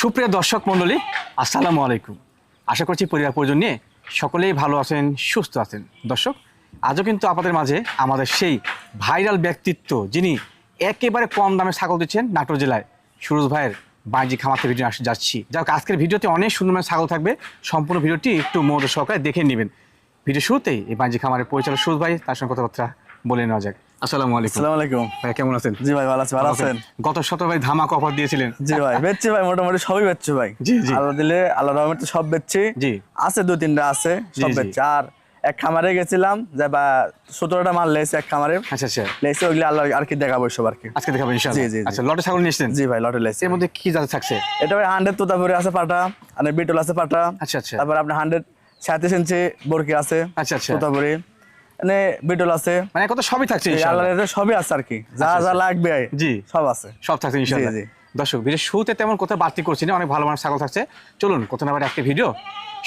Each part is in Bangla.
সুপ্রিয় দর্শক মণ্ডলী, আসসালামু আলাইকুম। আশা করছি পরিবার পরিজন নিয়ে সকলেই ভালো আছেন, সুস্থ আছেন। দর্শক, আজও কিন্তু আপনাদের মাঝে আমাদের সেই ভাইরাল ব্যক্তিত্ব, যিনি একেবারে কম দামে ছাগল দিচ্ছেন নাটোর জেলায়, সুরজ ভাইয়ের বাণিজ্যিক খামারতে ভিডিও আস যাচ্ছি। যাক আজকের ভিডিওতে অনেক সুন্দর ছাগল থাকবে। সম্পূর্ণ ভিডিওটি একটু মনোযোগ সহকারে দেখে নেবেন। ভিডিও শুরুতেই এই বাণিজ্যিক খামারের পরিচালক সুরজ ভাই, তার সঙ্গে কথাবার্তা বলে নেওয়া যাক। আসসালামু আলাইকুম। আসসালামু আলাইকুম। ভাই কেমন আছেন? জি ভাই ভালো আছি ভালো আছেন? গত সপ্তাহে ভাই ধামাক অফার দিয়েছিলেন। জি ভাই বেচছি ভাই মোটামুটি সবই বেচছি ভাই। জি, জি। আল্লাহ দিলে আল্লাহ রহমতে সব বেচছি। জি। আছে দু তিনটা আছে সব বেচছি। আর এক খামারে গেছিলাম যে বা সতেরোটা মাল লেছে এক খামারে। আচ্ছা আচ্ছা। লেছে ওগুলি আল্লাহ আর কি দেখাবো সব আর কি। আজকে জি। আচ্ছা লটে ছাগল নিয়ে এসেছেন? জি ভাই লটে লেছে এর মধ্যে কি জাত থাকছে? এটা ভাই হান্ড্রেড তোতাপুরি আছে পাটা আর বিটল আছে পাটা। আচ্ছা আচ্ছা। তারপর আপনার হান্ড্রেড সাঁত্রিশ ইঞ্চি বরকি আছে আচ্ছা আচ্ছা। তোতাপুরি। মানে বিটল আছে। মানে কত সবই থাকছে ইনশাআল্লাহ। সবই আছে আর কি। যা যা লাগবে জি। সব আছে। সব থাকছে ইনশাআল্লাহ। জি। দর্শক ভিডিও শুরুতে তেমন কোথাও বাড়তি করছি না অনেক ভালো মানের ছাগল থাকছে। চলুন কোথাও না একটা ভিডিও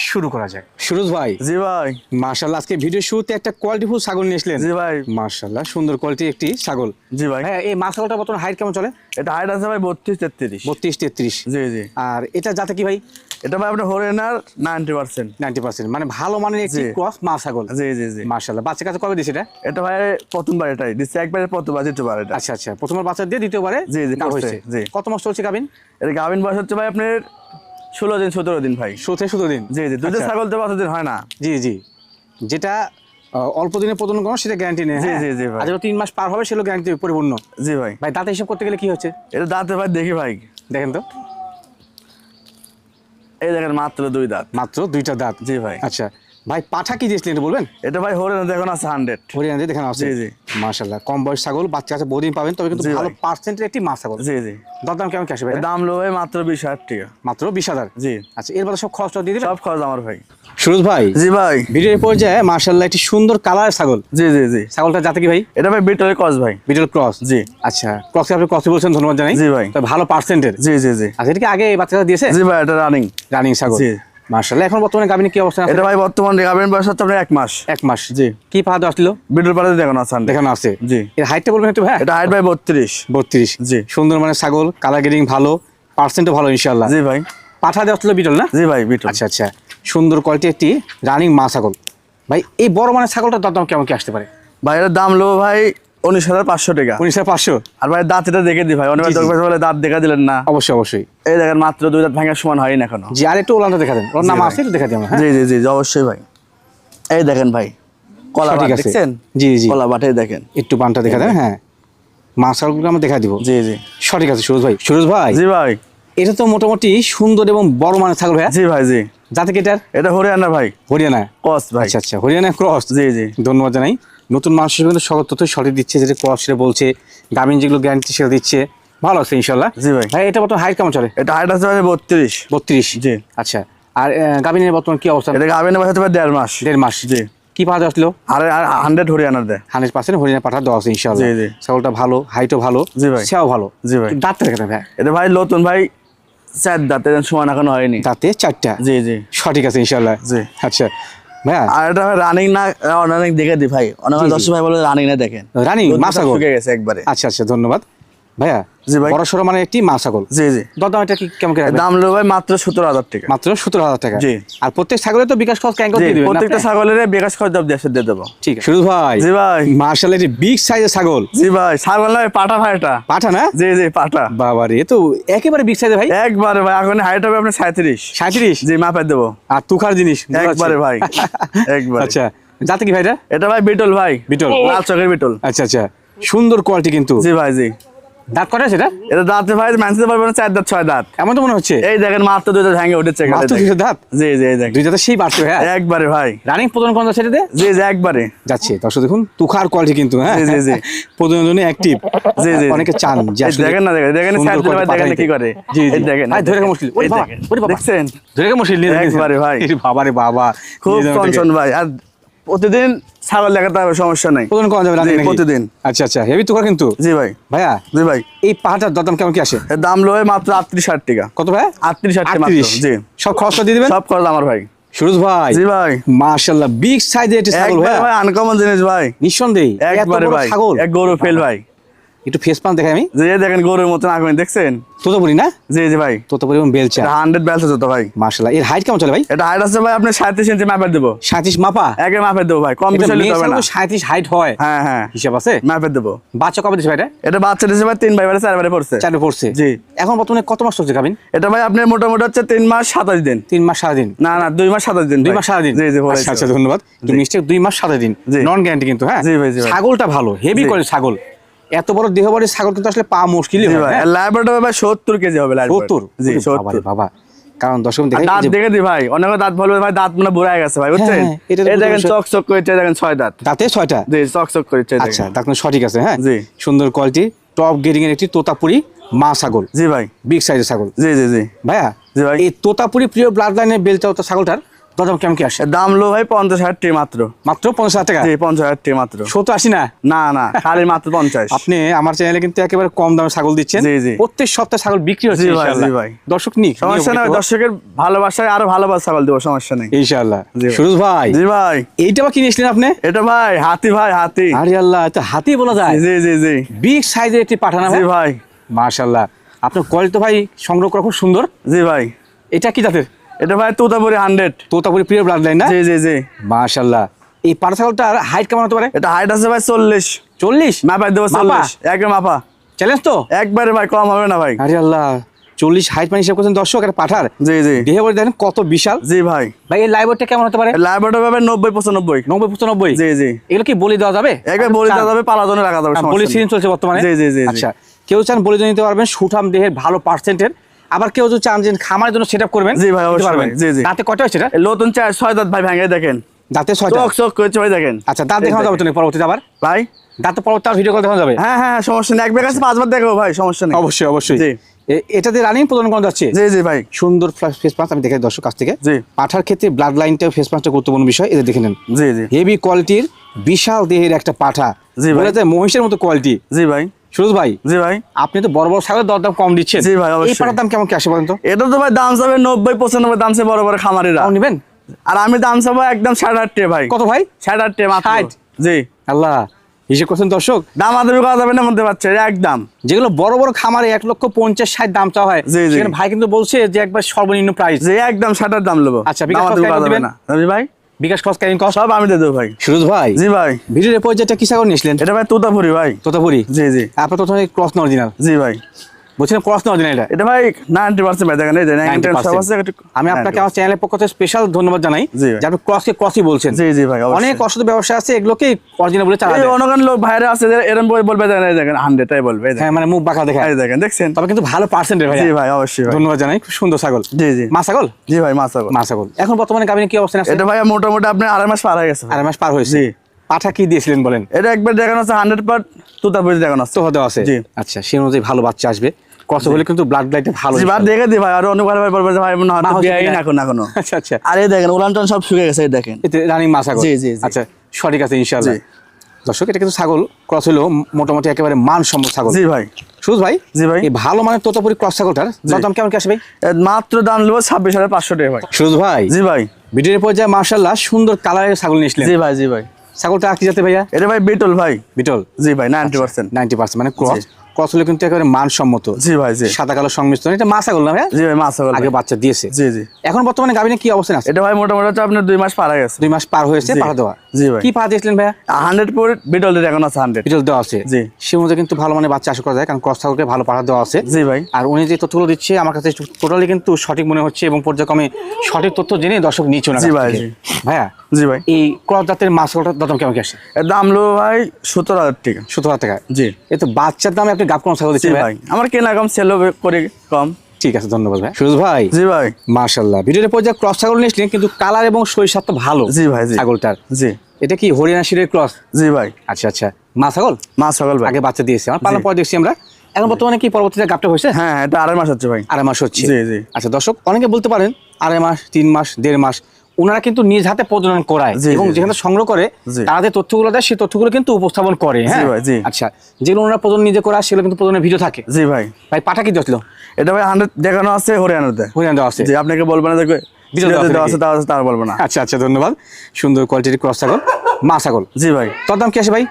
শুরু করা যাক। সুরজ ভাই জি ভাই। মার্শাল্লাহ আজকে ভিডিও শুরুতে একটা কোয়ালিটিফুল ছাগল নিয়ে এসলেন জি ভাই। মার্শাল্লাহ সুন্দর কোয়ালিটি একটি ছাগল। জি ভাই। হ্যাঁ এই মা ছাগলটা বর্তমান হাইট কেমন চলে? এটা হাইট আছে ভাই বত্রিশ তেত্রিশ। বত্রিশ তেত্রিশ। জি জি। আর এটা যাতে কি ভাই? এটা ভাই আপনার হরিয়ানার নাইনটি পার্সেন্ট নাইনটি পার্সেন্ট মানে ভালো মানের একটি ক্রস মা ছাগল। জি জি জি। মার্শাল্লাহ বাচ্চা কাছে কবে দিছে এটা? এটা ভাই প্রথমবার এটাই দিচ্ছে একবারে প্রথমবার দ্বিতীয়বার এটা। আচ্ছা আচ্ছা প্রথমবার বাচ্চা দিয়ে দ্বিতীয়বারে জি, জি। কত মাস চলছে গাবিন? এটা গাভিন বয়স হচ্ছে ভাই আপনার ষোলো দিন সতেরো দিন ভাই। থেকে শুধু দিন? জি জি দুধের আচ্ছা। ছাগল তো বারো দিন হয় না। জি জি। যেটা অল্প দিনে প্রদান করো সেটা গ্যারান্টি নেই জি, হ্যাঁ? জি, জি, ভাই। আর তিন মাস পার হবে সেগুলো গ্যারান্টি পরিপূর্ণ। জি ভাই। ভাই দাঁতে হিসাব করতে গেলে কি হচ্ছে? এটা দাঁতে ভাই দেখি ভাই। দেখেন তো। এই দেখেন মাত্র দুই দাঁত। মাত্র দুইটা দাঁত। জি ভাই। আচ্ছা ভাই পাঠা কি দিয়েছিলেন বলবেন? এটা ভাই হরিয়ানা দেখুন আছে হান্ড্রেড হরিয়ানা দিয়ে দেখানো আছে? জি, জি। মাশাল্লাহ কম বয়স ছাগল বাচ্চা আছে বহুদিন পাবেন তবে কিন্তু ভালো পার্সেন্টের একটি মা ছাগল। জি জি। দরদাম কেমন কি আসবে দাম লো ভাই মাত্র বিশ হাজার টাকা। মাত্র বিশ হাজার? জি। আচ্ছা এর মধ্যে সব খরচটা দিয়ে দেবেন? সব খরচ আমার ভাই। সুরজ ভাই জি ভাই। ভিডিওর পর্যায়ে মার্শাল্লাহ একটি সুন্দর কালার ছাগল। জি জি জি। ছাগলটা যাতে কি ভাই? এটা ভাই বিটল ক্রস ভাই। বিটল ক্রস জি। আচ্ছা ক্রসে আপনি ক্রসে বলছেন ধন্যবাদ জানাই। জি ভাই। ভালো পার্সেন্টের জি জি জি। আচ্ছা এটা কি আগে বাচ্চাটা দিয়েছে? জি ভাই এটা রানিং রানিং ছাগল। জি। এখন বর্তমানে গাবিনে কি অবস্থা আছে এটা ভাই বর্তমানে গাভিন বয়স হচ্ছে আপনার এক মাস। এক মাস জি। কি পা দেওয়া ছিল বিটল পাড়াতে দেখুন আছে দেখানো আছে। জি। এর হাইটটা বলবেন একটু ভাই? এটা হাইট ভাই জি। সুন্দর মানে ছাগল কালার গ্রেডিং ভালো পার্সেন্টও ভালো ইনশাল্লাহ জি ভাই। পাঠা দেওয়া ছিল বিটল না? জি ভাই বিটল। আচ্ছা আচ্ছা। সুন্দর কোয়ালিটি একটি রানিং মা ছাগল। ভাই এই বড় মানে ছাগলটার দাম কেমন কি আসতে পারে? ভাই এর দাম লো ভাই উনিশ হাজার পাঁচশো টাকা। উনিশ হাজার পাঁচশো? আর ভাই দাঁত এটা দেখে ভাই অনেক জি, জি। দরকার বলে দাঁত দেখা দিলেন না। অবশ্যই অবশ্যই। এই দেখেন মাত্র দুই দাঁত ভাঙার সমান হয়নি এখনও। জি আর একটু ওলানটা দেখা দেন। ওর নাম আছে একটু দেখা দিই আমরা হ্যাঁ? জি জি জি জি, অবশ্যই ভাই। এই দেখেন ভাই কলা বাট দেখছেন? জি, জি। কলা বাটে দেখেন। একটু পানটা দেখা দেন হ্যাঁ। মা আমরা দেখা দিব। জি জি। সঠিক আছে সুরজ ভাই। সুরজ ভাই। জি ভাই। এটা তো মোটামুটি সুন্দর এবং বড় মানের ছাগল জি ভাই জি। যাতে কি এটার? এটা হরিয়ানা ভাই। হরিয়ানা। ক্রস ভাই। আচ্ছা আচ্ছা হরিয়ানা ক্রস জি জি। ধন্যবাদ জানাই। নতুন মানুষ হিসেবে কিন্তু সকল তথ্য সঠিক দিচ্ছে যেটা সেটা বলছে গ্রামীণ যেগুলো গ্যারান্টি সেটা দিচ্ছে। ভালো আছে ইনশাল্লাহ জি ভাই। ভাই এটা বর্তমান হাইট কেমন চলে? এটা হাইট আছে বত্রিশ। বত্রিশ? জি। আচ্ছা। আর আহ, গাভিনের বর্তমান কি অবস্থা? এটা বয়স হচ্ছে ভাই দেড় মাস। দেড় মাস। জি। কি পাওয়া যাচ্ছিল? আর হান্ড্রেড হরিয়ানার দেয়। হান্ড্রেড পার্সেন্ট হরিয়ানা পাঠা দেওয়া আছে ইনশাল্লাহ জি, জি। ছাগলটা ভালো হাইটও ভালো জি ভাই। সেও ভালো। জি ভাই। দাঁত রেখে ভাই। এটা ভাই নতুন ভাই চার দাঁত এর সমান এখনও হয়নি। দাঁতে চারটা। জি জি। সঠিক আছে ইনশাল্লাহ জি। আচ্ছা। আর এটা রানিং না দেখে দি ভাই। অনেক জি, জি। দর্শক ভাই বলে রানিং না দেখেন। রানিং মাসা গেছে একবারে। আচ্ছা আচ্ছা ধন্যবাদ। ভাইয়া জি ভাই। বড় সড়ো মানে একটি মা ছাগল। জি জি। দরদাম এটা কি কেমন করে দাম লো ভাই মাত্র সতেরো হাজার টাকা। মাত্র সতেরো হাজার টাকা। জি। আর প্রত্যেক ছাগলের তো বিকাশ খরচ ক্যাঙ্ক দিয়ে দিবেন প্রত্যেকটা ছাগলের বিকাশ খরচ দেশে দিয়ে দেবো। ঠিক আছে। সুরজ ভাই। জি ভাই। মার্শাল এটি বিগ সাইজের ছাগল। জি ভাই ছাগল নয় পাঠা ভাই এটা। পাঠা না? জি জি পাঠা। বাবা রে তো একেবারে বিগ সাইজের ভাই। একবারে ভাই এখন হাইট হবে আপনার সাঁত্রিশ। সাঁত্রিশ? জি মাপে দেবো। আর তুখার জিনিস একবারে ভাই, একবারে। আচ্ছা যাতে কি ভাইটা? এটা ভাই বিটল ভাই। বিটল। লাল চকের বিটল। আচ্ছা আচ্ছা। সুন্দর কোয়ালিটি কিন্তু। জি ভাই জি। দাঁত কটা সেটা এটা? দাঁতে ভাই মানতে পারবেন চার দাঁত ছয় দাঁত। এমন তো মনে হচ্ছে? এই দেখেন মাত্র দুই দাঁত ভেঙে উঠেছে মাত্র দুইটা দাঁত? জি জি দেখেন। দুই দাঁতে সেই বাড়ছে হ্যাঁ? একবারে ভাই। রানিং প্রজন কোন সেটাতে জি জি একবারে। যাচ্ছে দর্শক দেখুন তুখার কোয়ালিটি কিন্তু হ্যাঁ? জি, জি, জি। প্রজননে অ্যাক্টিভ জি, জি। অনেকে চান দেখেন না দেখেন দেখেন ভাই দেখেন কি করে? জি জি। দেখেন ভাই ধরে মুশকিল। ওরে এই বাবা। ওরে বাবা। দেখছেন? ধরে মুশকিল। একবারে ভাই। বাবা রে বাবা। খুব। টেনশন ভাই। আর প্রতিদিন ছাগল দেখাতে হবে সমস্যা নাই। প্রতিদিন কমা যাবে প্রতিদিন। আচ্ছা আচ্ছা হেভি তোকার কিন্তু। জি ভাই। ভাইয়া? জি ভাই। এই পাহাটার দাম কেমন কি আসে? এর দাম লয় মাত্র আটত্রিশ ষাট টাকা। কত ভাই আটত্রিশ ষাট টাকা মাত্র জি। সব খরচটা দিয়ে দিবেন? সব খরচ আমার ভাই। সুরজ ভাই। জি ভাই। মাশাআল্লাহ বিগ সাইজের এটা ছাগল ভাই ভাই আনকমন জিনিস ভাই। নিঃসন্দেহে। একবারে ভাই। ছাগল? এক গরু ফেল ভাই। একটু ফেস পান দেখাই আমি। যে দেখেন গরুর মতন আগুন দেখছেন? তোতাপুরি না? জি জি ভাই। তোতাপুরি এবং বেলচা। হান্ড্রেড ব্যালস তো ভাই। মার্শাল্লাহ এর হাইট কেমন চলে ভাই? এটা হাইট আছে ভাই আপনি সাঁত্রিশ ইঞ্চি ম্যাপের দেবো। সাঁত্রিশ মাপা? একে মাপের দেবো ভাই। কম বেশি হবে না। সাঁত্রিশ হাইট হয়। হ্যাঁ হ্যাঁ। হিসাব আছে? ম্যাপের দেবো। বাচ্চা কবে দিচ্ছে ভাই এটা? এটা বাচ্চা দিয়েছে ভাই তিন ভাই বারে চার বারে পড়ছে। চারে পড়ছে। জি। এখন বর্তমানে কত মাস চলছে গাবিন এটা ভাই আপনার মোটামুটি হচ্ছে তিন মাস সাতাশ দিন। তিন মাস সাত সারাদিন না না দুই মাস সাতাশ দিন দুই ভাই। মাস সারাদিন জি জি আচ্ছা আচ্ছা ধন্যবাদ। মিস্টেক দুই মাস সারা দিন। নন গ্যারান্টি কিন্তু হ্যাঁ? জি ভাই, ছাগলটা ভালো হেভি করে ছাগল। এত বড় দেহ বড়ি ছাগল কিন্তু আসলে পা মুশকিলই জি হয় হ্যাঁ? লাইব্রেরিটা সত্তর কেজি হবে লাইব্রেরি সত্তর? জি বাবা কারণ আর দেখে দাঁত দেখে দি ভাই অনেক দাঁত বলবে ভাই দাঁত মানে বুড়া গেছে ভাই বুঝছেন? হ্যাঁ, তো এই দেখেন চক চক করেছে দেখেন ছয় দাঁত। দাঁতে ছয়টা? জি চক চক করেছে আচ্ছা দাঁত সঠিক আছে হ্যাঁ? জি। সুন্দর কোয়ালিটি টপ গেরিং এর একটি তোতাপুরি মা ছাগল। জি ভাই। বিগ সাইজের ছাগল। জি জি জি। ভাইয়া জি ভাই। এই তোতাপুরি প্রিয় ব্লাড লাইনের বেলচা তো ছাগলটার কেমন কি আসে? দাম লো ভাই পঞ্চাশ হাজার মাত্র। মাত্র পঞ্চাশ হাজার টাকা? পঞ্চাশ হাজার মাত্র। সত্তর আশি না? না না খালি মাত্র পঞ্চাশ। আপনি আমার চ্যানেলে কিন্তু একেবারে কম দামে ছাগল দিচ্ছেন। প্রত্যেক সপ্তাহে ছাগল বিক্রি হচ্ছে ভাই, জি ভাই। দর্শক নিক সমস্যা নেই দর্শকের ভালোবাসায় আরও ভালোবাসা ছাগল দেবো সমস্যা নেই। ইনশাআল্লাহ। সুরজ ভাই জি ভাই। এইটা বা কিনেছিলেন আপনি? এটা ভাই হাতি ভাই হাতি। আরে আল্লাহ এটা হাতি বলা যায়। জি জি জি। বিগ সাইজের একটি পাঠানা জি ভাই। মাশাআল্লাহ। আপনার কোয়ালিটি তো ভাই সংগ্রহ করা খুব সুন্দর। জি ভাই। এটা কি জাতের? এটা ভাই তুতাপুরি হান্ড্রেড তোতাপুরি প্রিয় ব্লাড লাইন না? জি জি জি। মাশাআল্লাহ। এই হাইট কেমন হতে পারে? এটা হাইট আছে ভাই চল্লিশ। চল্লিশ? মাপাই দেবো চল্লিশ। একে মাপা। চ্যালেঞ্জ তো? একবারে ভাই কম হবে না ভাই। আরে আল্লাহ চল্লিশ হাইট মানে হিসাব করছেন দর্শক পাঠার। জি জি। দেহে বলে দেখেন কত বিশাল। জি ভাই। ভাই এই লাইভটা কেমন হতে পারে? লাইব্রেরিটা পাবে নব্বই পঁচানব্বই। নব্বই পঁচানব্বই? জি জি। এগুলো কি বলি দেওয়া যাবে? একবার বলে দেওয়া যাবে পালাজনে রাখা যাবে বলি সিজন চলছে বর্তমানে। জি, জি, জি, জি। আচ্ছা কেউ চান বলি নিতে পারবেন সুঠাম দেহের ভালো পার্সেন্টের আবার কেউ যদি চান যে খামারের জন্য সেট আপ করবেন জি ভাই, অবশ্যই পারবেন। জি, জি। দাঁতে কয়টা হয়েছে এটা নতুন চার ছয় দাঁত ভাই ভাঙে দেখেন। দাঁতে চোখ চোখ ভাই দেখেন। আচ্ছা দাঁত দেখানো যাবে তো পরবর্তীতে আবার? ভাই? দাঁতে পরবর্তী ভিডিও কল দেখানো যাবে? হ্যাঁ হ্যাঁ সমস্যা নেই। একবার কাছে পাঁচবার দেখাবো ভাই সমস্যা নেই। অবশ্যই অবশ্যই। জি। এটাতে রানিং প্রদান করা যাচ্ছে? জি জি ভাই। সুন্দর ফেস পাঁচ আমি দেখাই দর্শক কাছ থেকে। জি। পাঠার ক্ষেত্রে ব্লাড লাইনটা ফেস পাঁচটা গুরুত্বপূর্ণ বিষয় এদের দেখে নেন। জি জি। হেভি কোয়ালিটির বিশাল দেহের একটা পাঠা। জি ভাই। মহিষের মতো কোয়ালিটি জি ভাই। সুরজ ভাই জি ভাই। আপনি তো বড় বড় ছাগলের দরদাম কম দিচ্ছেন। জি ভাই, এই। পাটার দাম কেমন কি আসে বলেন তো? এটা তো ভাই দাম চাবে নব্বই পঁচানব্বই দাম বড় বড় খামারিরা। নেবেন? আর আমি দাম চাবো একদম সাড়ে আটটে ভাই। কত ভাই? সাড়ে আটটে ষাট? জি। আল্লাহ হিসেব করছেন দর্শক? দাম আদাবি করা যাবে না মধ্যে পাচ্ছে একদম যেগুলো বড় বড় খামারে এক লক্ষ পঞ্চাশ ষাট দাম চাওয়া হয়। ভাই কিন্তু বলছে যে একবার সর্বনিম্ন প্রাইস যে একদম ষাটের দাম নেব। আচ্ছা, যাবে ভাই? বিকাশ খরচ ক্যারিং কস্ট সব আমি দিয়ে দেবো ভাই। সুরজ ভাই জি ভাই। ভিডিওর পর্যায়টা কিসা কি নিয়েছিলেন এটা ভাই তোতাপুরি ভাই। তোতাপুরি? জি জি। আপনার তো ক্রস অরিজিনাল জি ভাই। বলছিলাম ক্রস অরিজিনাল এটা। এটা ভাই নাইনটি পার্সেন্ট ভাই দেখেন এই যে 90% সব আছে 90% একটু- আমি আপনাকে আমার চ্যানেলের পক্ষ থেকে স্পেশাল ধন্যবাদ জানাই যে আপনি ক্রসকে ক্রসই বলছেন। জি জি ভাই অনেক অসৎ ব্যবসা আছে এগুলোকে অরিজিনাল বলে চালা এই লোক ভাইরা আছে এরকম বই বলবে দেখেন হান্ড্রেডটাই বলবে হ্যাঁ মানে মুখ বাঁকা দেখা দেখেন দেখছেন? তবে কিন্তু ভালো পার্সেন্টের ভাই জি ভাই অবশ্যই ধন্যবাদ জানাই খুব সুন্দর ছাগল। জি জি। মা ছাগল? জি ভাই ছাগল। মা ছাগল। এখন বর্তমানে গাবিনে কি আছে? এটা ভাই মোটামুটি আপনি আড়াই মাস পার হয়ে গেছে। আড়াই মাস পার হয়েছে। পাঠা কি দিয়েছিলেন বলেন? এটা একবার দেখানো আছে হান্ড্রেড পার্ট দেখানো আছে। হতে। আচ্ছা সেই অনুযায়ী ভালো বাচ্চা আসবে। কত হলে কিন্তু ব্লাড লাইটে ভালো জি দেখে দি ভাই আর অনেক ভাই ভাই বলবে ভাই মনে হয় বিয়েই কিনা? না এখন এখনও। আচ্ছা আচ্ছা। আর এই দেখেন উলান টান সব গেছে এই দেখেন। এতে রানিং মা ছাগল জি, জি। আচ্ছা সঠিক আছে ইনশাআল্লাহ। দর্শক এটা কিন্তু ছাগল ক্রস হলো মোটামুটি একেবারে মানসম্মত ছাগল। জি ভাই। সুজ ভাই জি ভাই। এই ভালো মানের তোতাপুরি ক্রস ছাগলটার দাম কেমন কি আসে ভাই? মাত্র দাম নেব ছাব্বিশ হাজার পাঁচশো টাকা ভাই। সুজ ভাই। জি ভাই। ভিডিওর পর্যায়ে মার্শাল্লাহ সুন্দর কালারের ছাগল নিয়েছিলেন জি ভাই জি ভাই। ছাগলটা কি যাতে ভাইয়া? এটা ভাই বিটল ভাই। বিটল। জি ভাই নাইনটি পার্সেন্ট নাইনটি পার্সেন্ট মানে ক্রস ক্রস কিন্তু একেবারে মানসম্মত। জি ভাই জি। সাদা কালো সংমিশ্রণ এটা মা ছাগল না ভাইয়া জি ভাই মাছ আগে বাচ্চা দিয়েছে। জি জি। এখন বর্তমানে গাবিনে কি অবস্থান আছে? এটা ভাই মোটামুটি হচ্ছে আপনার দুই মাস পার হয়ে গেছে। দুই মাস পার হয়েছে। পাঠা দেওয়া। জি ভাই। কি পাঠা দিয়েছিলেন ভাইয়া? হান্ড্রেড পর বিটল এখন আছে হান্ড্রেড বিটল দেওয়া আছে। জি। সে অনুযায়ী কিন্তু ভালো মানে বাচ্চা আশা করা যায় কারণ ক্রস ছাগলকে ভালো পাঠা দেওয়া আছে। জি ভাই। আর উনি যে তথ্যগুলো দিচ্ছে আমার কাছে টোটালি কিন্তু সঠিক মনে হচ্ছে এবং পর্যায়ক্রমে সঠিক তথ্য জেনে দর্শক নিচ্ছে না জি ভাই। ভাইয়া জি ভাই। এই ক্রস জাতের মাছ দাম কেমন আসে? এর দাম লো ভাই সতেরো হাজার টাকা। সত্তর হাজার টাকা। জি। এ তো বাচ্চার দামে আপনি গাপ কোন ছাগল দিচ্ছেন ভাই। আমার কেনা কম সেলও করে কম। ঠিক আছে ধন্যবাদ ভাই। সুরজ ভাই। জি ভাই। মার্শাল্লাহ ভিডিওর পর্যায়ে ক্রস ছাগল নিয়েছিলেন কিন্তু কালার এবং শরীর তো ভালো জি ভাই ছাগলটার। জি। এটা কি হরিয়ানা শিরের ক্রস জি ভাই। আচ্ছা আচ্ছা। মা ছাগল? মাছ ছাগল আগে বাচ্চা দিয়েছে। আমার পালার পর দেখছি আমরা। এখন বর্তমানে কি পরবর্তীতে গাপটা হয়েছে? হ্যাঁ হ্যাঁ, এটা আড়াই মাস হচ্ছে ভাই। আড়াই মাস হচ্ছে। জি, জি। আচ্ছা দর্শক অনেকে বলতে পারেন আড়াই মাস তিন মাস দেড় মাস। ওনারা কিন্তু নিজ হাতে প্রজনন করায় এবং। যেখানে সংগ্রহ করে। তারা যে তথ্যগুলো দেয় সেই তথ্যগুলো কিন্তু উপস্থাপন করে হ্যাঁ? আচ্ছা যেগুলো ওনারা প্রজনন নিজে করে সেগুলো কিন্তু প্রজনের ভিডিও থাকে। জি ভাই। ভাই পাঠা কি দিয়েছিল? এটা ভাই হান্ড্রেড দেখানো আছে হরিয়ানাতে। হরিয়ানা দেওয়া আছে। আপনাকে বলব না দেখবে তার বলব না। আচ্ছা আচ্ছা ধন্যবাদ। সুন্দর কোয়ালিটির ক্রস ছাগল। মা ছাগল। জি ভাই। তোর দাম কি আছে ভাই?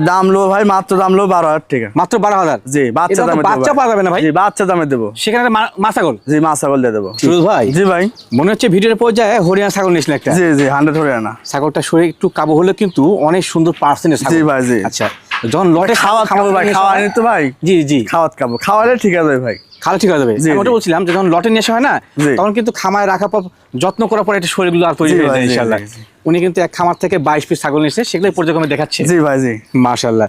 দাম লো ভাই মাত্র দাম লো বারো হাজার টাকা। মাত্র বারো হাজার? জি বাচ্চা দামে বাচ্চা পাওয়া যাবে না ভাই? বাচ্চা দামে দেবো। সেখানে মাছাগল মা- ছাগল জি মা ছাগল দিয়ে দেবো। সুরজ ভাই? জি ভাই। মনে হচ্ছে ভিডিওর পর্যায়ে হরিয়ানা ছাগল নিয়েছিল একটা। জি জি হান্ড্রেড হরিয়ানা। না ছাগলটা শরীর একটু কাবু হলে কিন্তু অনেক সুন্দর পার্সেন্টের জি ভাই, জি। আচ্ছা যখন লটে খাওয়া খাব ভাই খাওয়া নিতে ভাই? জি জি। খাওয়াত খাব খাওয়ালে ঠিক আছে ভাই। খাওয়া ঠিক হয়ে যাবে। ওটা বলছিলাম যখন লটে নিয়ে হয় না তখন কিন্তু খামায় পর যত্ন করার পর একটা শরীরগুলো আর তৈরি হয়ে যায় ইনশাল্লাহ। উনি কিন্তু এক খামার থেকে বাইশ পিস ছাগল নিয়েছে পর্যক্রমে দেখাচ্ছে। জি ভাই জি। মাশাল্লাহ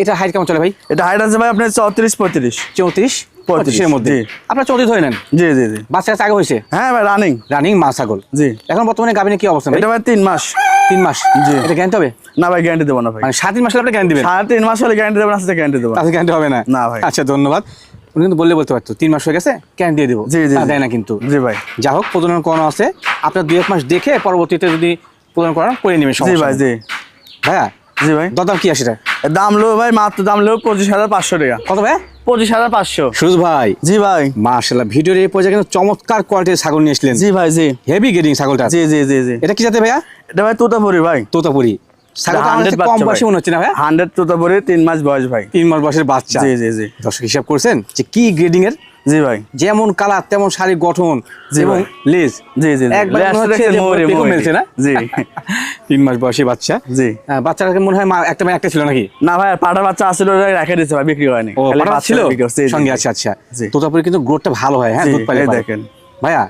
এটা হাইট কেমন চলে ভাই? এটা হাইট আছে ভাই আপনার চৌত্রিশ পঁয়ত্রিশ। চৌত্রিশ পঁয়ত্রিশের মধ্যে। আপনার চৌত্রিশ ধরে নেন। জি জি জি। বাচ্চা কাছে আগে হয়েছে? হ্যাঁ ভাই রানিং রানিং মা ছাগল। জি। এখন বর্তমানে গাভিনে কি অবস্থা এটা ভাই তিন মাস। তিন মাস? জি। এটা গ্যারান্টি হবে? না ভাই গ্যারান্টি দেবো না ভাই। মানে তিন মাস হলে আপনি গ্যারান্টি দিবেন? সাড়ে তিন মাস হলে গ্যারান্টি দেবো না সেটা গ্যারান্টি দেবো। না। গ্যারান্টি হবে না? না ভাই। আচ্ছা ধন্যবাদ। উনি কিন্তু বললে বলতে পারতো তিন মাস হয়ে গেছে ক্যান দিয়ে দেবো। জি জি দেয় না কিন্তু। জি ভাই। যা হোক প্রজনন করানো আছে। আপনার দুই এক মাস দেখে পরবর্তীতে যদি প্রজনন করান করে নেবেন জি ভাই। জি। ভাইয়া জি ভাই। দরদাম কি এটা? দাম লো ভাই মাত্র দাম লো পঁচিশ হাজার পাঁচশো টাকা। কত ভাই পঁচিশ হাজার পাঁচশো। সুরজ ভাই। জি ভাই। মাশাল্লাহ ভিডিওর এই পর্যায়ে কিন্তু চমৎকার কোয়ালিটির ছাগল নিয়ে এসলেন জি ভাই জি। হেভি গেটিং ছাগলটা। জি জি জি জি। এটা কি যাতে ভাইয়া? এটা ভাই তোতাপুরি ভাই। তোতাপুরি। ছাগলটা আমার 100 কাছে কম বয়সী মনে হচ্ছে না ভাইয়া হান্ড্রেড তোতাপুরি তিন মাস বয়স ভাই। তিন মাস বয়সের বাচ্চা। জি জি জি। দর্শক হিসাব করছেন যে কি গ্রেডিং এর? জি ভাই। যেমন কালার তেমন শারীরিক গঠন এবং লেজ জি জি। মেলছে না? জি। তিন মাস বয়সী বাচ্চা। জি। বাচ্চাটাকে মনে হয় একটা একটা ছিল নাকি? না ভাই পাটা বাচ্চা আসলে রেখে দিচ্ছে ভাই বিক্রি হয়নি। ছিল? সঙ্গে। আচ্ছা আচ্ছা। তোতাপুরি কিন্তু গ্রোথটা ভালো হয় হ্যাঁ দুধ দেখেন। ভাইয়া।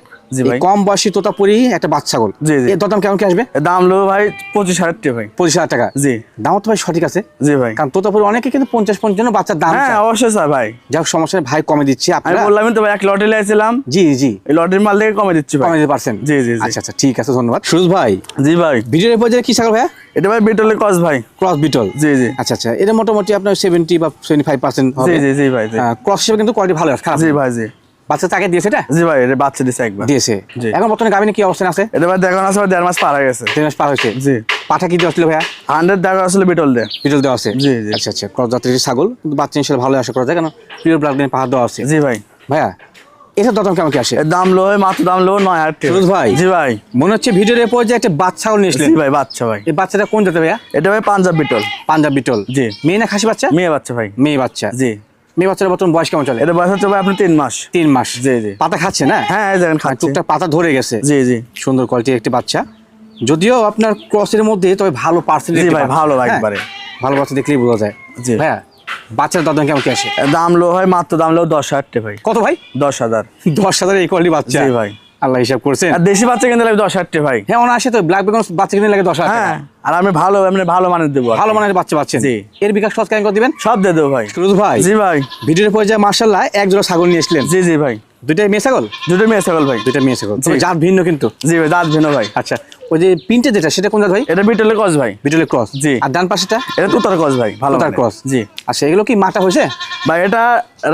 কম বয়সী তোতাপুরি একটা বাচ্চা ছাগল জি, জি। এর দাম কেমন কি আসবে? দাম লো ভাই পঁচিশ হাজার টাকা ভাই। পঁচিশ হাজার টাকা? জি। দাম তো ভাই সঠিক আছে। জি ভাই। কারণ তোতাপুরি অনেকে কিন্তু পঞ্চাশ পঞ্চান্ন বাচ্চার দাম হ্যাঁ অবশ্যই স্যার ভাই। যাক সমস্যা ভাই কমে দিচ্ছি আমি আপনারা বললাম তো ভাই এক লটে লাইছিলাম জি জি। এই লটের মাল থেকে কমে দিচ্ছি ভাই। কমে দিতে পারছেন? জি, জি, জি। আচ্ছা আচ্ছা ঠিক আছে ধন্যবাদ। সুরজ ভাই। জি ভাই। ভিডিওর পর্যায়ে কি ছাগল ভাইয়া? এটা ভাই বিটলের ক্রস ভাই। ক্রস বিটল। জি জি। আচ্ছা আচ্ছা এটা মোটামুটি আপনার সেভেন্টি বা সেভেন্টি ফাইভ পার্সেন্ট জি জি জি। ভাই ক্রস হিসেবে কিন্তু কোয়ালিটি ভালো আছে, জি ভাই জি। বাচ্চা তাকে দিয়েছে এটা? জি ভাই এটা বাচ্চা দিছে একবার। দিয়েছে। এখন বর্তমানে কি অবস্থান আছে? এটা ভাই দেখানো আছে দেড় মাস পার হয়ে গেছে। তিন মাস পার হয়েছে। জি। পাঠা কি ছিল ভাইয়া? হান্ড্রেড দেখা আসলে বিটল দে। বিটল দেওয়া আছে? জি, জি। আচ্ছা আচ্ছা। ক্রস জাতের ছাগল কিন্তু বাচ্চা ভালো আশা করা যায় কেন পিওর ব্লাড লাইন পাহাড় দেওয়া আছে। জি ভাই। ভাইয়া এটার দাম কেমন কি আসে? দাম লো মাত্র দাম লো নয় সুরজ ভাই। জি ভাই। মনে হচ্ছে ভিডিওর এই পর্যায়ে একটা বাচ্চা ছাগল নিয়েছিলেন জি ভাই বাচ্চা ভাই। এই বাচ্চাটা কোন জাতের ভাইয়া? এটা ভাই পাঞ্জাব বিটল। পাঞ্জাব বিটল। জি। মেয়ে না খাসি বাচ্চা? মেয়ে বাচ্চা ভাই। মেয়ে বাচ্চা। জি। মেয়ে বাচ্চার বর্তমান বয়স কেমন চলে? এটা বয়স হচ্ছে ভাই আপনি তিন মাস। তিন মাস। জি, জি। পাতা খাচ্ছে না? হ্যাঁ দেখেন টুকটাক পাতা ধরে গেছে। জি জি। সুন্দর কোয়ালিটির একটি বাচ্চা। যদিও আপনার ক্রসের মধ্যে তবে ভালো পার্সেন্টেজ ভাই, ভালো একবারে। ভালো বাচ্চা দেখলেই বোঝা যায়। জি। ভাইয়া বাচ্চার দাম কেমন কি আসে দাম লো হয় মাত্র দাম লো দশ হাজার ভাই। কত ভাই? দশ হাজার। দশ হাজার এই কোয়ালিটি বাচ্চা। ভাই। আল্লাহ হিসাব করছেন। আর দেশি বাচ্চা কিনতে লাগবে দশ হাজার টাকা ভাই। হ্যাঁ আসে তো ব্ল্যাক বেগন বাচ্চা কিনে লাগে দশ হাজার হ্যাঁ। আর আমি ভালো এমনি ভালো মানের দেবো ভালো মানের বাচ্চা পাচ্ছেন? জি। এর বিকাশ খরচ করে দিবেন? সব দিয়ে দেবো ভাই। সুরজ ভাই। জি ভাই। ভিডিওর পর্যায়ে মার্শাল্লাহ এক জোড়া ছাগল নিয়ে এসলেন। জি জি ভাই। দুইটাই মেয়ে ছাগল? দুটো মেয়ে ছাগল ভাই। দুইটা মেয়ে ছাগল। জাত ভিন্ন কিন্তু। জি ভাই দাঁত ভিন্ন ভাই। আচ্ছা ওই যে পিনটে যেটা সেটা কোন জাত ভাই? এটা বিটলের কস ভাই। বিটলের ক্রস। জি। আর ডান পাশেটা? এটা তুতার কস ভাই ভালো তার ক্রস। জি। আচ্ছা এগুলো কি মাটা হয়েছে? ভাই এটা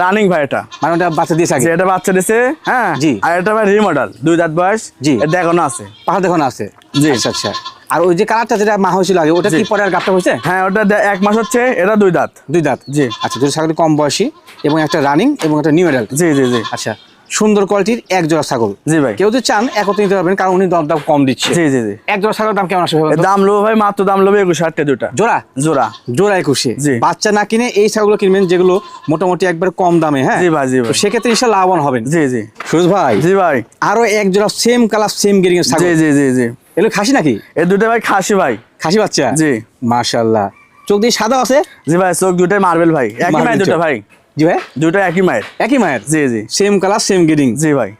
রানিং ভাই এটা। মানে ওটা বাচ্চা দিয়েছে আগে? এটা বাচ্চা দিছে হ্যাঁ। জি। আর এটা ভাই রিমডেল দুই দাঁত বয়স। জি। এটা এখনও আছে। পাহাড় দেখুন আছে। জি। আচ্ছা আচ্ছা। আর ওই যে কালারটা যেটা মা হয়েছিল আগে ওটা কি পরে আর গাপটা হয়েছে? হ্যাঁ ওটা এক মাস হচ্ছে এটা দুই দাঁত। দুই দাঁত জি। আচ্ছা দুটো ছাগল কম বয়সী এবং একটা রানিং এবং একটা নিউ এডাল্ট জি জি জি। আচ্ছা সুন্দর কোয়ালিটির এক জোড়া ছাগল। জি ভাই। কেউ যদি চান একত্রে নিতে পারবেন কারণ উনি দাম কম দিচ্ছে। জি জি জি। এক জোড়া ছাগলের দাম কেমন আসবে দাম লো ভাই মাত্র দাম লো একুশ হাজার দুটা জোড়া? জোড়া। জোড়া একুশে। জি। বাচ্চা না কিনে এই ছাগলগুলো কিনবেন যেগুলো মোটামুটি একবার কম দামে হ্যাঁ? জি ভাই জি ভাই। সেক্ষেত্রে ইনশাল্লাহ লাভবান হবেন। জি জি। সুরজ ভাই জি ভাই। আরও এক জোড়া সেম কালার সেম গেরিং এর ছাগল। জি জি জি জি। এগুলো খাসি নাকি? এই দুটো ভাই খাসি ভাই। খাসি বাচ্চা? জি। মাশাআল্লাহ। চোখ দিয়ে সাদা আছে? জি ভাই চোখ দুটাই মার্বেল ভাই। একই মায়ের দুটো ভাই। জি ভাই? দুটো একই মায়ের। একই মায়ের? জি জি। সেম কালার সেম গেরিং জি ভাই।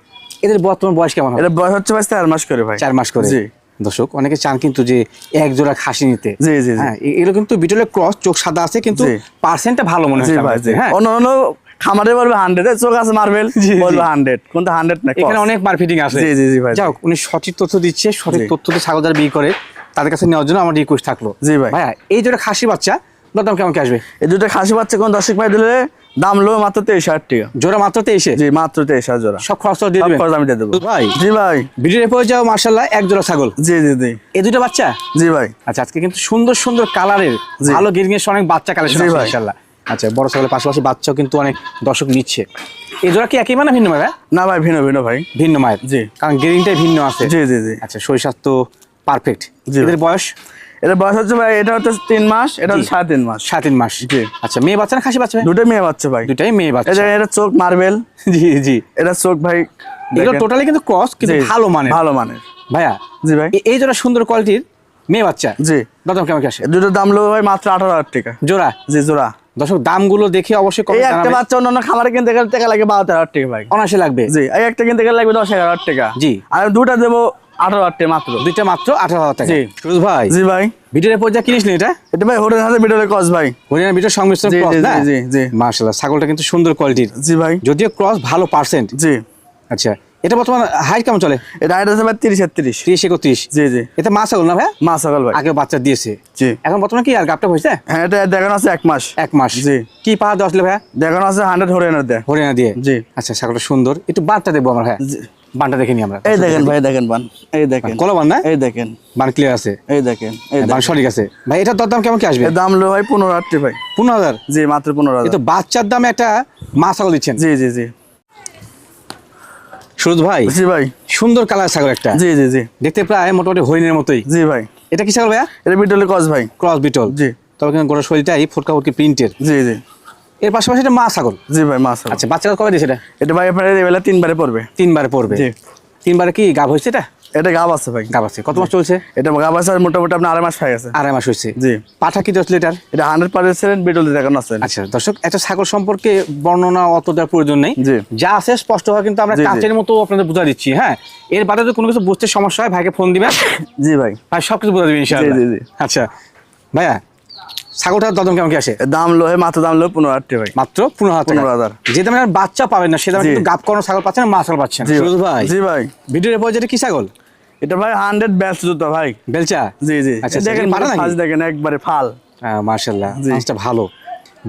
এদের বর্তমান বয়স কেমন এটা বয়স হচ্ছে ভাই চার মাস করে ভাই। চার মাস করে। জি। দর্শক অনেকে চান কিন্তু যে এক জোড়া খাসি নিতে। জি, জি। হ্যাঁ এগুলো কিন্তু বিটলের ক্রস চোখ সাদা আছে কিন্তু। পার্সেন্টটা ভালো মনে জি হচ্ছে ভাই জি। হ্যাঁ? অন্য অন্য খামারে বলবে হান্ড্রেড চোখ আছে মার্বেল। বলবে হান্ড্রেড কিন্তু হান্ড্রেড না এখানে অনেক মার্কেটিং আছে জি, জি, জি, ভাই। যাও উনি সঠিক তথ্য দিচ্ছে সঠিক তথ্য দিয়ে ছাগল যারা বিয়ে করে। তাদের কাছে নেওয়ার জন্য আমার রিকোয়েস্ট থাকল। জি, ভাই। ভাইয়া এই জোড়া খাসি বাচ্চা দাম কেমন কি আসবে? এই দুটো খাসি বাচ্চা কোন দর্শক ভাই দিলে দাম লো মাত্র তেইশ হাজার টাকা। জোড়া মাত্র তেইশে? জি মাত্র তেইশ হাজার জোড়া। সব খরচ দিয়ে খরচ আমি দিয়ে দেবো। ভাই। জি ভাই। ভিডিওর পরে যাও মার্শাল্লাহ এক জোড়া ছাগল। জি জি জি। এই দুটো বাচ্চা? জি ভাই। আচ্ছা আজকে কিন্তু সুন্দর সুন্দর কালারের ভালো গিরিং এর অনেক বাচ্চা কালেকশন। ইনশাআল্লাহ আচ্ছা বড় ছাগলের পাশাপাশি বাচ্চাও কিন্তু অনেক দর্শক নিচ্ছে। এই জোড়া কি একই মানে ভিন্ন মায়ের? না ভাই ভিন্ন ভিন্ন ভাই। ভিন্ন মায়ের? জি। কারণ গেরিংটাই ভিন্ন আছে। জি জি জি। আচ্ছা শরীর স্বাস্থ্য পারফেক্ট এদের বয়স? এটা বয়স হচ্ছে ভাই এটা হচ্ছে তিন মাস এটা হচ্ছে। সাড়ে তিন মাস। সাড়ে তিন মাস। জি। আচ্ছা মেয়ে বাচ্চা না খাসি বাচ্চা ভাই? মেয়ে বাচ্চা ভাই। দুটাই মেয়ে এটা বাচ্চা। এটা চোখ মার্বেল। জি জি। এটা চোখ ভাই এটা টোটালি কিন্তু ক্রস কিন্তু ভালো মানে ভালো মানের। ভাইয়া জি ভাই। এই জোড়া সুন্দর কোয়ালিটির মেয়ে বাচ্চা। জি। দাম কেমন কি আসে? দুটো দাম লো ভাই মাত্র আঠারো হাজার টাকা। জোড়া? জি জোড়া। দর্শক দামগুলো দেখে অবশ্যই এই comment একটা বাচ্চা অন্যান্য খামারে কিনতে গেলে টাকা লাগে বারো তেরো হাজার টাকা ভাই। অনায়াসে লাগবে। জি এই একটা কিনতে গেলে লাগবে দশ এগারো হাজার টাকা। জি। আর দুটা দেবো আঠারো হাজার টাকা মাত্র। দুইটা মাত্র আঠারো হাজার টাকা। জি। সুরজ ভাই জি ভাই। ভিডিওর পর যা কিনিস না এটা? এটা ভাই হোটেল হাতে ভিডিওতে কস ভাই। হরিয়ানা ভিডিও সংমিশ্রণ ক্রস জি, না? জি, জি। মার্শাল্লাহ ছাগলটা কিন্তু সুন্দর কোয়ালিটির জি ভাই। যদিও ক্রস ভালো পার্সেন্ট জি। আচ্ছা এটা বর্তমান হাইট কেমন চলে? এটা হাইট আছে ভাই তিরিশ একত্রিশ। ত্রিশ একত্রিশ? জি জি। এটা মা ছাগল না ভাই? মা সকাল ভাই। আগে বাচ্চা দিয়েছে। জি। এখন বর্তমানে কি আর গাপটা হয়েছে? হ্যাঁ এটা দেখানো আছে এক মাস। এক মাস। জি। কি পাহাড় দেওয়া আসলে ভাইয়া দেখানো আছে হান্ড্রেড হরিয়ানার দেয়। হরিয়ানা দিয়ে? জি। আচ্ছা ছাগলটা সুন্দর। একটু বানটা দেখব আমরা হ্যাঁ। বানটা দেখে নি আমরা। এই দেখেন ভাই দেখেন বান। এই দেখেন। কলা বান না? এই দেখেন। বান ক্লিয়ার আছে। এই দেখেন এই বান সঠিক আছে। ভাই এটার দরদাম কেমন কি আসবে? দাম লো ভাই পনেরো হাজার ভাই। পনেরো হাজার? জি মাত্র পনেরো হাজার। তো বাচ্চার দামে একটা মা ছাগল দিচ্ছেন। জি জি জি। সুরজ ভাই জি ভাই। সুন্দর কালার ছাগল একটা। জি জি জি। দেখতে প্রায় মোটামুটি হরিণের মতোই। জি ভাই। এটা কি ছাগল ভাইয়া? এটা বিটলে ক্রস ভাই। ক্রস বিটল। জি। তবে কিন্তু গোটা শরীরটাই ফুটকা ফুটকি প্রিন্টের। জি জি। এর পাশাপাশি এটা মা ছাগল। জি ভাই মা মাছ আচ্ছা বাচ্চারা কবে দিয়েছে এটা? এটা ভাই আপনার এবেলা তিনবারে পড়বে। তিনবারে পড়বে। জি। তিনবারে কি গাভ হয়েছে এটা? এটা গাব আছে ভাই। গাভ আছে। কত মাস চলছে? এটা গাব আছে মোটামুটি আপনার আড়াই মাস হয়ে গেছে। আড়াই মাস হয়েছে। জি। পাঠা কি দশ লিটার? এটা হান্ড্রেড পার্সেন্ট বিটল দেখানো আছে। আচ্ছা দর্শক একটা ছাগল সম্পর্কে বর্ণনা অত দেওয়ার প্রয়োজন নেই। জি। যা আছে স্পষ্ট হয় কিন্তু আমরা। কাঁচের মতো আপনাদের বুঝা দিচ্ছি হ্যাঁ? এর বাদে কোনো কিছু বুঝতে সমস্যা হয় ভাইকে ফোন দিবেন। জি ভাই। ভাই সব কিছু বুঝা দিবেন ইনশাআল্লাহ। জি, জি। আচ্ছা ভাইয়া ছাগলটার দদম কেমন কি আসে? দাম লো মাত্র দাম লো পনেরো হাজার ভাই। মাত্র পনেরো হাজার পনেরো হাজার। যে দামে বাচ্চা পাবেন না সে দামে গাপ কোনো ছাগল পাচ্ছেন না মা ছাগল পাচ্ছেন। জি ভাই জি ভাই। ভিডিওর পর যেটা কি ছাগল? এটা ভাই হান্ড্রেড ব্যাস জুতো ভাই। বেলচা? জি জি। আচ্ছা, আচ্ছা, দেখেন? দেখেন একবারে ফাল। মার্শাল্লাহ জি। মাছটা ভালো।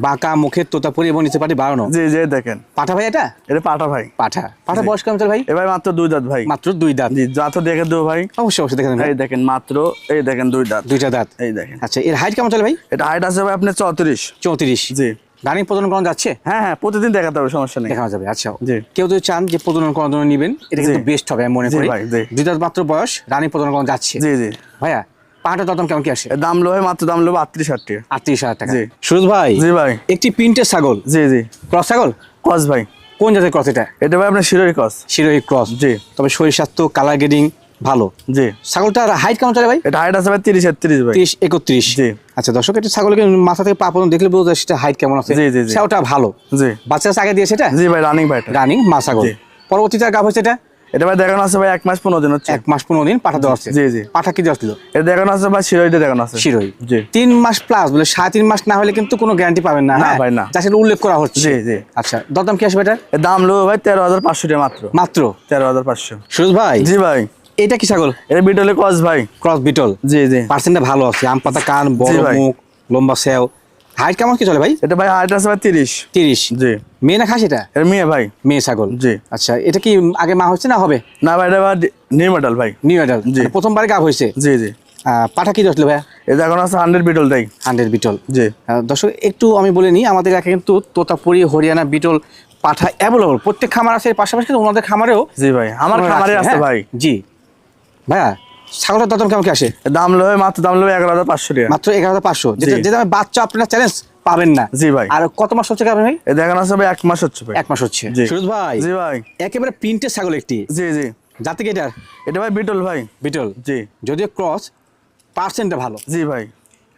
বাঁকা মুখের তোতাপুরি এবং নিচে পাটি বাড়ানো। জি জি দেখেন। পাঠা ভাই এটা? এটা পাটা ভাই। পাঠা। পাঠা বয়স কেমন চলে ভাই? এ ভাই মাত্র দুই দাঁত ভাই। মাত্র দুই দাঁত। জি তো দেখে দেবো ভাই। অবশ্যই অবশ্যই দেখেন ভাই এই দেখেন মাত্র এই দেখেন দুই দাঁত। দুইটা দাঁত। এই দেখেন। আচ্ছা এর হাইট কেমন চলে ভাই? এটা হাইট আছে ভাই আপনার চৌত্রিশ। চৌত্রিশ। জি। রানিং প্রজনন করানো যাচ্ছে? হ্যাঁ হ্যাঁ প্রতিদিন দেখাতে হবে সমস্যা নেই। দেখানো যাবে আচ্ছা। কেউ যদি চান যে প্রজনন করানোর জন্য নিবেন এটা কিন্তু বেস্ট হবে আমি মনে করি। দুই মাত্র বয়স রানিং প্রজনন করানো যাচ্ছে। জি জি। ভাইয়া কেমন কি আসে? দাম মাত্র দাম লো আটত্রিশ হাজার টাকা। আটত্রিশ হাজার টাকা। জি। সুরজ ভাই জি ভাই। একটি ছাগল। জি জি। ক্রস ছাগল? কস ভাই। কোন জাতের ক্রস এটা? এটা ভাই আপনার শিরোহী ক্রস। জি। তবে শরীর স্বাস্থ্য কালার গ্রেডিং ভালো। জি। ছাগলটার হাইট কেমন চলে ভাই? এটা হাইট আছে ভাই তিরিশ একত্রিশ ভাই। তিরিশ একত্রিশ। জি। আচ্ছা দর্শক এটা ছাগলকে মাথা থেকে পা পর্যন্ত দেখলে বোঝা যায় সেটা হাইট কেমন আছে। জি, জি, জি। সেটা ভালো। জি। বাচ্চা কাছে আগে দিয়েছে এটা জি ভাই রানিং ভাই। রানিং মা ছাগল। পরবর্তীতে গাভ হয়েছে এটা এটা ভাই দেখানো আছে ভাই এক মাস পনেরো দিন হচ্ছে। এক মাস পনেরো দিন পাঠা দেওয়া আছে। জি, জি। পাঠা কি দেওয়া ছিল? এটা দেখানো আছে ভাই শিরোইতে দেখানো আছে। শিরোই জি। তিন মাস প্লাস বলে সাড়ে তিন মাস না হলে কিন্তু কোনো গ্যারান্টি পাবেন না না হ্যাঁ? ভাই, না। যা সেটা উল্লেখ করা হচ্ছে। জি, জি। আচ্ছা দরদাম কি আসবে এটা দাম লো ভাই তেরো হাজার পাঁচশো টাকা মাত্র। মাত্র? তেরো হাজার পাঁচশো। সুরজ ভাই? জি ভাই। এটা কি ছাগল? এটা বিটলে কস ভাই। ক্রস বিটল? জি জি। পার্সেন্টটা ভালো আছে। আম পাতা কান বড় মুখ লম্বা সেও হাইট কেমন কি চলে ভাই? এটা ভাই হাইট আছে ভাই তিরিশ। তিরিশ? জি। মেয়ে না খাস এটা? এটা মেয়ে ভাই। মেয়ে ছাগল? জি। আচ্ছা এটা কি আগে মা হচ্ছে না হবে? না ভাই এটা নিউ মডেল ভাই। নিউ এডাল জি। প্রথমবারে গাভ হয়েছে? জি জি। পাঠা কি দশলো ভাইয়া? এটা এখন আছে হান্ড্রেড বিটল দেয় হান্ড্রেড বিটল। জি। দর্শক একটু আমি বলে নিই আমাদের এলাকায় কিন্তু তোতাপুরি হরিয়ানা বিটল পাঠা অ্যাভেলেবল প্রত্যেক খামার আছে পাশাপাশি কিন্তু ওনাদের খামারেও জি ভাই আমার খামারে আছে হ্যাঁ? ভাই। জি। ভাইয়া ছাগলের দতম কেমন কি আসে? দাম লো মাত্র দাম লো এগারো হাজার পাঁচশো টাকা। মাত্র এগারো হাজার পাঁচশো। যেটা। যেটা বাচ্চা আপনারা চ্যালেঞ্জ পাবেন না। জি ভাই। আর কত মাস হচ্ছে গাভী ভাই? দেখানো আছে ভাই এক মাস হচ্ছে ভাই। এক মাস হচ্ছে। সুরজ ভাই জি ভাই। একেবারে প্রিন্টের ছাগল একটি। জি জি। যাতে কি এটার এটা ভাই বিটল ভাই। বিটল? জি। যদিও ক্রস পার্সেন্টটা ভালো। জি ভাই।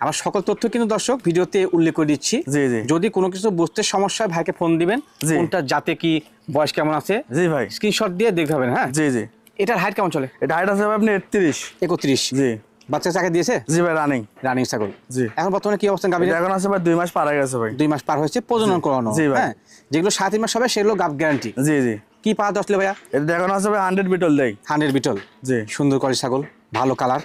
আমার সকল তথ্য কিন্তু দর্শক ভিডিওতে উল্লেখ করে দিচ্ছি। জি জি। যদি কোনো কিছু বুঝতে সমস্যা হয় ভাইকে ফোন দিবেন। কোনটা যাতে কি বয়স কেমন আছে? জি ভাই। স্ক্রিনশট দিয়ে দেখাবেন হ্যাঁ? জি জি। এটার হাইট কেমন চলে? এটা হাইট আছে আপনি একত্রিশ। একত্রিশ। জি। বাচ্চা চাকে দিয়েছে? জি ভাই রানিং রানিং ছাগল। জি। এখন বর্তমানে কি অবস্থান গাভীর? এখন আছে ভাই দুই মাস পার হয়ে গেছে ভাই। দুই মাস পার হয়েছে প্রজনন করানো। জি ভাই। হ্যাঁ? যেগুলো সাত মাস হবে সেগুলো গাভ গ্যারান্টি জি জি। কি পা দশলে ভাইয়া? এটা দেখানো আছে ভাই হান্ড্রেড বিটল দেয়। হান্ড্রেড বিটল জি। সুন্দর করে ছাগল ভালো কালার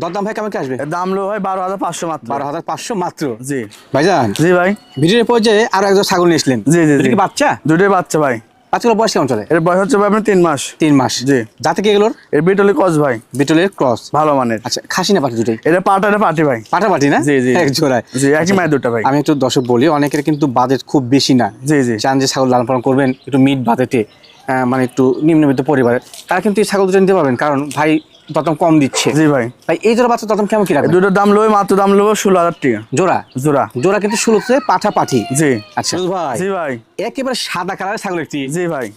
দরদাম ভাই কেমন কি আসবে? দাম লো হয় বারো হাজার পাঁচশো মাত্র। বারো হাজার পাঁচশো মাত্র। জি। ভাইজান জি ভাই। ভিডিওর পর্যায়ে আরও একজন ছাগল নিয়েছিলেন জি, জি, বাচ্চা? দুটোই বাচ্চা ভাই। বাচ্চাগুলো বয়স কেমন চলে? এর বয়স হচ্ছে আপনার তিন মাস। তিন মাস। জি। যাতে কি এগুলোর? এর বিটলি ক্রস ভাই। বিটলের ক্রস ভালো মানের। আচ্ছা খাসি না পাটি দুটোই? এটা পাটা পাটি ভাই। পাটাপাটি না? জি, জি। এক জোড়ায়। জি একই মায়ের দুটো ভাই। আমি একটু দর্শক বলি অনেকের কিন্তু বাজেট খুব বেশি না। জি জি। চান যে ছাগল লালন পালন করবেন একটু মিট বাজেটে মানে একটু নিম্নবিত্ত পরিবারের। তারা কিন্তু এই ছাগল দুটো নিতে পারবেন কারণ ভাই ততম কম দিচ্ছে। জি ভাই। ভাই এই জোড়া বাচ্চা ততম কেমন কি রাখবে দুটো দুটোর দাম লই মাত্র দাম লব ষোলো হাজার টাকা। জোড়া? জোড়া। জোড়া কিন্তু ষোলোতে পাঠা পাঠি জি। আচ্ছা। ভাই? জি ভাই। একেবারে সাদা কালারের ছাগল একটি জি ভাই।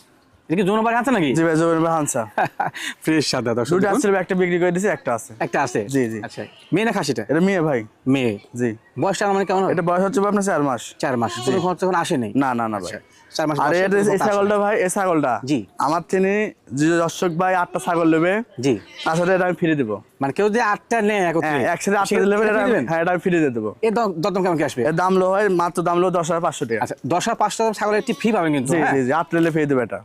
এটা কি জোনবার আছে নাকি? জি ভাই জোনবার হানসা ফ্রেশ সাদা দশ দুটো আছে একটা বিক্রি করে দিয়েছি একটা আছে। একটা আছে? জি, জি। আচ্ছা। মেয়ে না খাসিটা? এটা মেয়ে ভাই। মেয়ে। জি। বয়সটা মানে কেমন এটা বয়স হচ্ছে আপনার চার মাস। চার মাস কোনো খরচ যখন আসে নেই। না না না ভাই। চার মাস আর এই ছাগলটা ভাই এই ছাগলটা। জি। আমার তিনি যে দর্শক ভাই আটটা ছাগল নেবে জি। তার সাথে এটা আমি ফিরে দেবো। মানে কেউ যদি আটটা নেয় একত্রে হ্যাঁ একসাথে আটটা? হ্যাঁ এটা আমি ফিরে দিয়ে দেবো। এর দরদাম কেমন কি আসবে? এর দাম লো হয় মাত্র দাম লো দশ হাজার পাঁচশো টাকা। আচ্ছা দশ ছাগলের একটি ফি পাবেন কিন্তু জি হ্যাঁ? জি জি আট নিলে ফিরে দেবে এটা।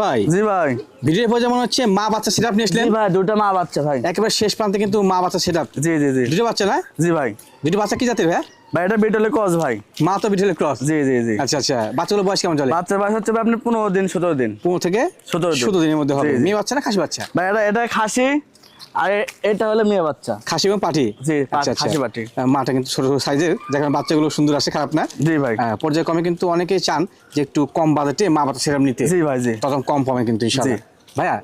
ভাই? জি ভাই। ভিডিও পর যেমন হচ্ছে মা বাচ্চা সেট নিয়ে আসলেন। ভাই দুটো মা বাচ্চা ভাই। একেবারে শেষ প্রান্তে কিন্তু মা বাচ্চা সেট জি জি জি। দুটো বাচ্চা না? জি ভাই। দুটো বাচ্চা কি জাতের ভাই? ভাই এটা বিটলে কস ভাই। মা তো বিটেলের ক্রস জি জি জি। আচ্ছা আচ্ছা। বাচ্চাগুলো বয়স কেমন চলে? বাচ্চার বয়স হচ্ছে আপনার পনেরো দিন সতেরো দিন। পনেরো থেকে সতেরো। চোদ্দ দিনের মধ্যে হবে। মেয়ে বাচ্চা না খাসি বাচ্চা? ভাই এটা এটা খাসি আর এটা হলো মেয়ে বাচ্চা। খাসি এবং পাঠি জি, আচ্ছা আচ্ছা। খাসি পাঠি। মাটা কিন্তু ছোট ছোট সাইজের। যেখানে বাচ্চাগুলো সুন্দর আছে খারাপ না? জি ভাই। হ্যাঁ, পর্যায়ক্রমে কিন্তু অনেকেই চান যে একটু কম বাজেটে মা বাচ্চা সেরাম নিতে। জি ভাই জি। তখন কম পাবে কিন্তু ইনশাআল্লাহ। ভাইয়া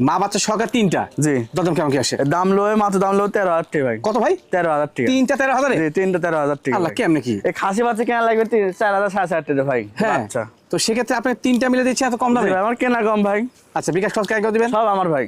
মা বাচ্চা সরকার তিনটা? জি। তখন কেমন কি আসে? দাম লো মাত্র দাম লো তেরো হাজার টাকা ভাই। কত ভাই? তেরো হাজার টাকা। তিনটা তেরো হাজারে? তিনটা তেরো হাজার টাকা আল্লাহ ভাই। কি? এই খাসি বাচ্চা কেনা লাগবে চার হাজার সাড়ে চার টাকা ভাই হ্যাঁ। আচ্ছা তো সেক্ষেত্রে আপনি তিনটা মিলে দিচ্ছি এত কম দামে? আমার কেনা কম ভাই। আচ্ছা বিকাশ খরচ করে দিবেন? সব আমার ভাই।